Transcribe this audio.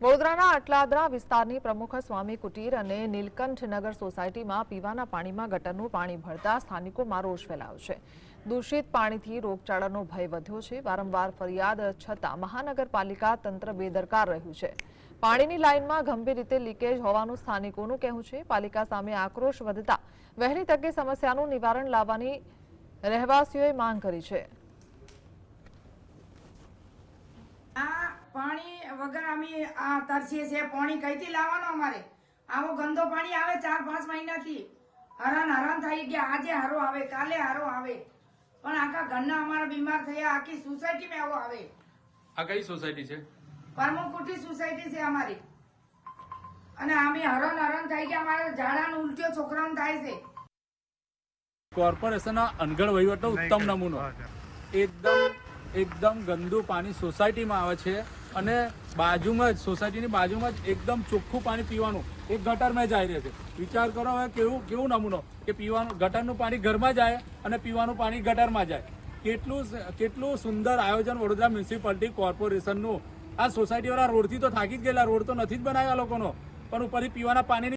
વડોદરાના અટલાદરા વિસ્તારની પ્રમુખ સ્વામી કુટીર અને નીલકંઠનગર સોસાયટીમાં પીવાના પાણીમાં ગટરનું પાણી ભરતા સ્થાનિકોમાં રોષ ફેલાયો છે. દૂષિત પાણીથી રોગચાળાનો ભય વધ્યો છે. વારંવાર ફરિયાદ છતાં મહાનગરપાલિકા તંત્ર બેદરકાર રહ્યું છે. પાણીની લાઇનમાં ગંભીર રીતે લીકેજ હોવાનું સ્થાનિકોનું કહેવું છે. પાલિકા સામે આક્રોશ વધતા વહેલી તકે સમસ્યાનું નિવારણ લાવવાની રહેવાસીઓએ માંગ કરી છે આ પાણી વગર અમે આ તરસીએ છે પાણી કઈથી લાવવાનું અમારે? આવો ગંદો પાણી આવે ચાર પાંચ મહિનાથી. હરણ હરણ થઈ ગયા આજે હારો આવે કાલે હારો આવે. પણ આખા ઘરના અમારા બીમાર થયા આખી સોસાયટીમાં આવો આવે. આ કઈ સોસાયટી છે? પરમકુટી સોસાયટી છે અમારી. અને અમે હરણ હરણ થઈ ગયા અમારે ઝાડાનો ઉલટ્યો છોકરાનો થાય છે. કોર્પોરેશનના અનગળ વહીવટનો ઉત્તમ નમૂનો. એકદમ એકદમ ગંદુ પાણી સોસાયટીમાં આવે છે. અને બાજુમાં જ, સોસાયટીની બાજુમાં જ એકદમ ચોખ્ખું પાણી પીવાનું. એક ગટરમાં જાય રહે છે. વિચાર કરો હવે કેવું કેવું નમૂનો? કે પીવાનું, ગટરનું પાણી ઘરમાં જાય અને પીવાનું પાણી ગટરમાં જાય. કેટલું કેટલું સુંદર આયોજન વડોદરા મ્યુનિસિપાલિટી કોર્પોરેશનનું. આ સોસાયટીવાળા રોડથી તો થાકી જ ગયેલા, રોડ તો નથી જ બનાવ્યા લોકોનો. પણ ઉપરથી પીવાના પાણીની